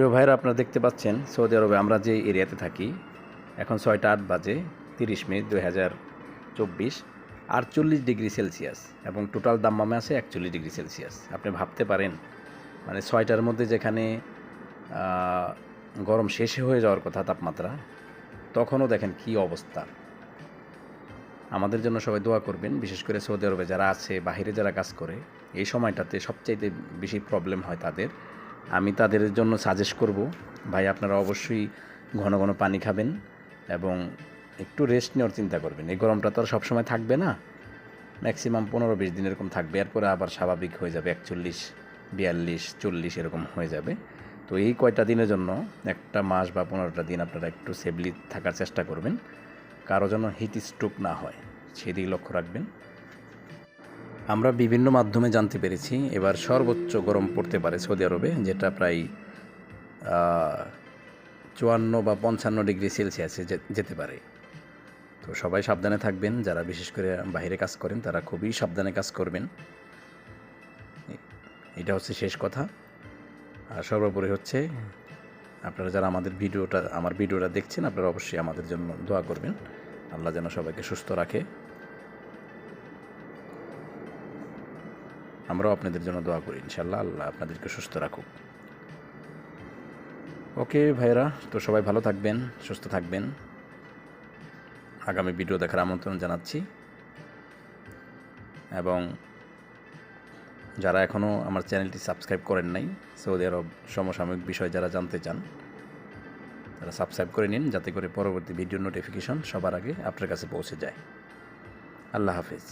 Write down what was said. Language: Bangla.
প্রিয় ভাইরা আপনারা দেখতে পাচ্ছেন সৌদি আরবে আমরা যে এরিয়াতে থাকি, এখন ছয়টা আট বাজে, তিরিশ মে দুই হাজার চব্বিশ, আটচল্লিশ ডিগ্রি সেলসিয়াস এবং টোটাল দাম্মামে আছে একচল্লিশ ডিগ্রি সেলসিয়াস। আপনি ভাবতে পারেন মানে ছয়টার মধ্যে যেখানে গরম শেষে হয়ে যাওয়ার কথা তাপমাত্রা, তখনও দেখেন কি অবস্থা। আমাদের জন্য সবাই দোয়া করবেন, বিশেষ করে সৌদি আরবে যারা আছে বাইরে যারা কাজ করে, এই সময়টাতে সবচাইতে বেশি প্রবলেম হয় তাদের। আমি তাদের জন্য সাজেস্ট করব। ভাই, আপনারা অবশ্যই ঘন ঘন পানি খাবেন এবং একটু রেস্ট নেওয়ার চিন্তা করবেন। এই গরমটা তো আর সবসময় থাকবে না। ম্যাক্সিমাম পনেরো বিশ দিন এরকম থাকবে। এরপরে আবার স্বাভাবিক হয়ে যাবে একচল্লিশ, বিয়াল্লিশ, চল্লিশ এরকম হয়ে যাবে। তো এই কয়টা দিনের জন্য একটা মাস বা পনেরোটা দিন আপনারা একটু সেফলি থাকার চেষ্টা করবেন। কারও যেন হিট স্ট্রোক না হয়, সেদিকে লক্ষ্য রাখবেন। আমরা বিভিন্ন মাধ্যমে জানতে পেরেছি, এবার সর্বোচ্চ গরম পড়তে পারে সৌদি আরবে, যেটা প্রায় চুয়ান্ন বা পঞ্চান্ন ডিগ্রি সেলসিয়াসে যেতে পারে। তো সবাই সাবধানে থাকবেন, যারা বিশেষ করে বাইরে কাজ করেন, তারা খুবই সাবধানে কাজ করবেন। এটা হচ্ছে শেষ কথা। আর সর্বোপরি হচ্ছে, আপনারা যারা আমাদের ভিডিওটা, আমার ভিডিওটা দেখছেন, আপনারা অবশ্যই আমাদের জন্য দোয়া করবেন। আল্লাহ যেন সবাইকে সুস্থ রাখে। আমরাও আপনাদের জন্য দোয়া করি ইনশাল্লাহ আল্লাহ আপনাদেরকে সুস্থ রাখুক। ওকে ভাইরা তো সবাই ভালো থাকবেন, সুস্থ থাকবেন। আগামী ভিডিও দেখার আমন্ত্রণ জানাচ্ছি। এবং যারা এখনও আমার চ্যানেলটি সাবস্ক্রাইব করেন নাই, সৌদি আরব সমসাময়িক বিষয় যারা জানতে চান, তারা সাবস্ক্রাইব করে নিন, যাতে করে পরবর্তী ভিডিও নোটিফিকেশন সবার আগে আপনার কাছে পৌঁছে যায়। আল্লাহ হাফেজ।